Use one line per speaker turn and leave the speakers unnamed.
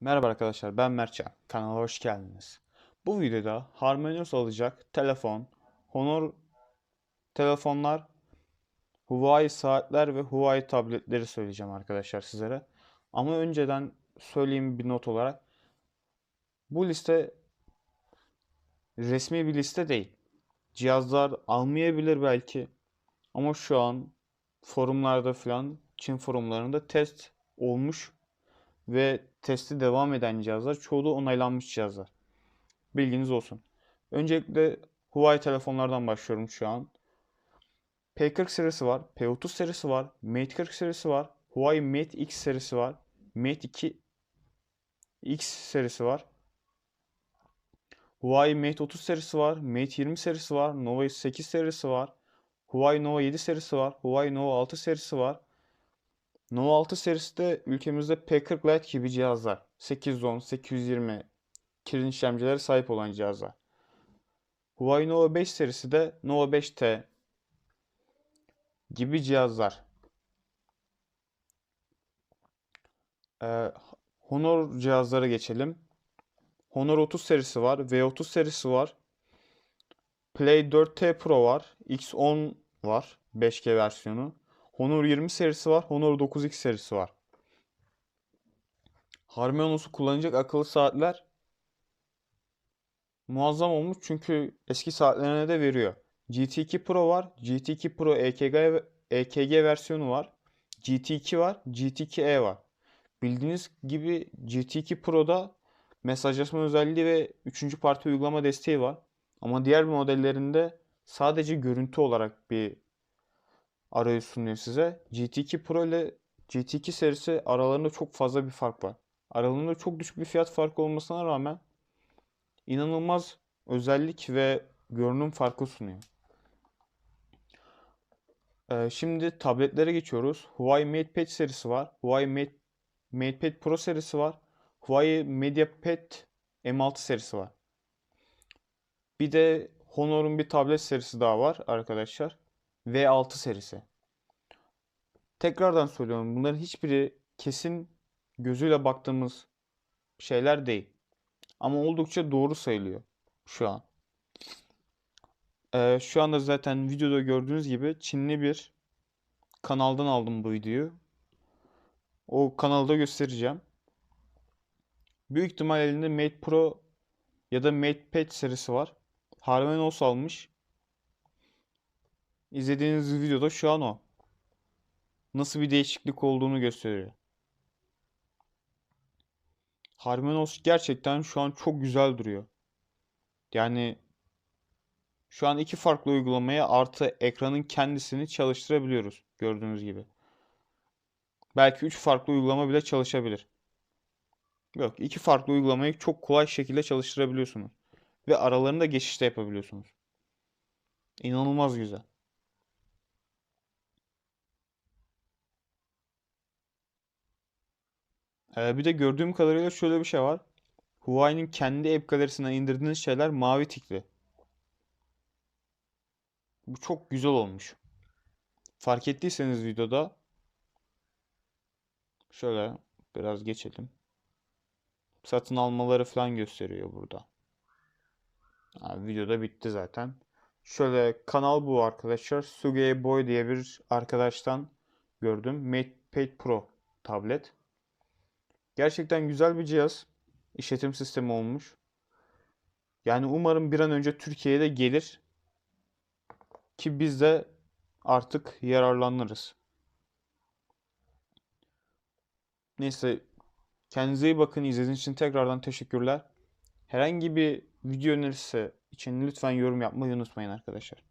Merhaba arkadaşlar ben Mertcan. Kanala hoş geldiniz. Bu videoda Harmonious alacak telefon, Honor telefonlar, Huawei saatler ve Huawei tabletleri söyleyeceğim arkadaşlar sizlere. Ama önceden söyleyeyim bir not olarak. Bu liste resmi bir liste değil. Cihazlar almayabilir belki. Ama şu an forumlarda falan Çin forumlarında test olmuş ve testi devam eden cihazlar çoğu onaylanmış cihazlar. Bilginiz olsun. Öncelikle Huawei telefonlardan başlıyorum şu an. P40 serisi var, P30 serisi var, Mate 40 serisi var, Huawei Mate X serisi var, Mate 2 X serisi var. Huawei Mate 30 serisi var, Mate 20 serisi var, Nova 8 serisi var, Huawei Nova 7 serisi var, Huawei Nova 6 serisi var. Nova 6 serisi de ülkemizde P40 Lite gibi cihazlar. 810, 820 kirin işlemcilere sahip olan cihazlar. Huawei Nova 5 serisi de Nova 5T gibi cihazlar. Ee, Honor cihazlara geçelim. Honor 30 serisi var, V30 serisi var. Play 4T Pro var, X10 var, 5G versiyonu. Honor 20 serisi var. Honor 9X serisi var. Harmonious'u kullanacak akıllı saatler muazzam olmuş çünkü eski saatlerine de veriyor. GT2 Pro var. GT2 Pro EKG, EKG versiyonu var. GT2 var. GT2e var. Bildiğiniz gibi GT2 Pro'da mesajlaşma özelliği ve 3. parti uygulama desteği var. Ama diğer modellerinde sadece görüntü olarak bir arayüz sunuyor size. GT2 Pro ile GT2 serisi aralarında çok fazla bir fark var. Aralarında çok düşük bir fiyat farkı olmasına rağmen inanılmaz özellik ve görünüm farkı sunuyor. Ee, şimdi tabletlere geçiyoruz. Huawei MatePad serisi var. Huawei Mate, MatePad Pro serisi var. Huawei MediaPad M6 serisi var. Bir de Honor'un bir tablet serisi daha var arkadaşlar. V6 serisi. Tekrardan söylüyorum bunların hiçbiri kesin gözüyle baktığımız şeyler değil. Ama oldukça doğru sayılıyor şu an. Ee, şu anda zaten videoda gördüğünüz gibi Çinli bir kanaldan aldım bu videoyu. O kanalda göstereceğim. Büyük ihtimal elinde Mate Pro ya da Mate Pad serisi var. Harmonious almış. İzlediğiniz videoda şu an o. Nasıl bir değişiklik olduğunu gösteriyor. Harmonious gerçekten şu an çok güzel duruyor. Yani şu an iki farklı uygulamaya artı ekranın kendisini çalıştırabiliyoruz gördüğünüz gibi. Belki üç farklı uygulama bile çalışabilir. Yok, iki farklı uygulamayı çok kolay şekilde çalıştırabiliyorsunuz ve aralarında geçiş de yapabiliyorsunuz. İnanılmaz güzel. Ee, bir de gördüğüm kadarıyla şöyle bir şey var. Huawei'nin kendi app galerisinden indirdiğiniz şeyler mavi tikli. Bu çok güzel olmuş. Fark ettiyseniz videoda şöyle biraz geçelim. Satın almaları falan gösteriyor burada. Ha, videoda bitti zaten. Şöyle kanal bu arkadaşlar. Sugei Boy diye bir arkadaştan gördüm. MatePad Pro tablet. Gerçekten güzel bir cihaz. İşletim sistemi olmuş. Yani umarım bir an önce Türkiye'ye de gelir. Ki biz de artık yararlanırız. Neyse. Kendinize iyi bakın. İzlediğiniz için tekrardan teşekkürler. Herhangi bir video önerisi için lütfen yorum yapmayı unutmayın arkadaşlar.